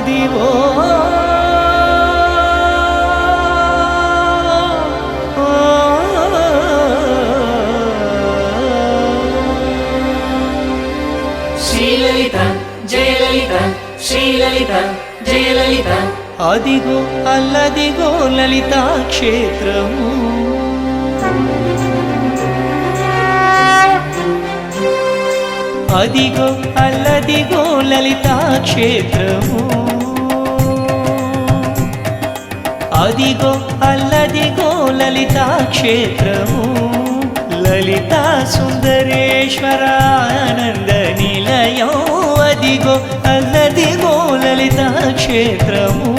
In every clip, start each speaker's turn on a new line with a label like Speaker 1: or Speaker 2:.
Speaker 1: అదివో
Speaker 2: శ్రీలలిత జయలలిత శ్రీలలిత జయలలిత
Speaker 1: అదిగో అల్లదిగో లలితా క్షేత్రము అదిగో అల్లదిగో లలితా క్షేత్రము అదిగో అల్లదిగో లలితా క్షేత్రము లలితా సుందరేశ్వరానంద నిలయం అదిగో అల్లదిగో లలితా క్షేత్రము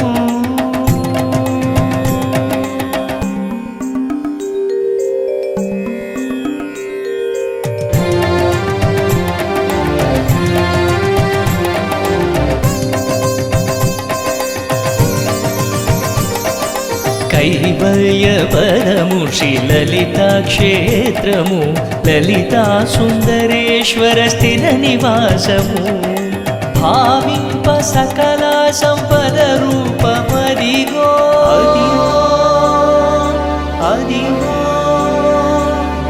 Speaker 1: కైవల్య పరము శ్రీ లలితా క్షేత్రము లలితా సుందరేశ్వర స్థిర నివాసము భావింప సకల సంపద రూపమదిగో అదిగో.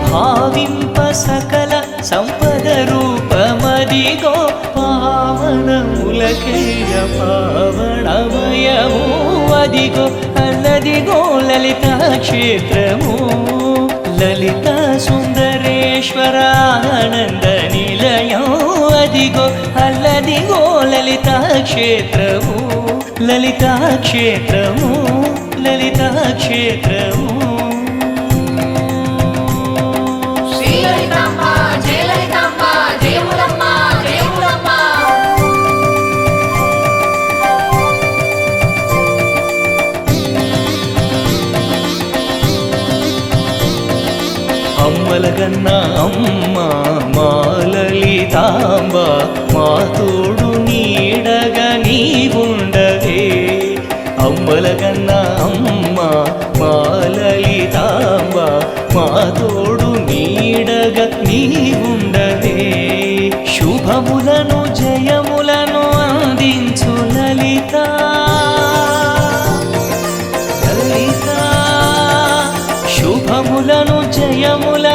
Speaker 1: భావింప సకల సంపద రూపమదిగో పావనములకేయ పావనమయము అదిగో అన్న అదిగో లలిత క్షేత్రము. లలిత సుందరేశ్వరానంద నిలయం. అదిగో అల్లదిగో లలిత క్షేత్రము. లలిత క్షేత్రము లలిత క్షేత్రము.
Speaker 2: మలగన్న అమ్మ మాలలితాంబ మా
Speaker 1: తోడు నీడగా నీవుండవే అమ్మలగన్న అమ్మ మాలలితాంబ మా తోడు నీడగా నీవుండవే శుభములను జయములను అందించు లలిత లలిత. శుభములను జయముల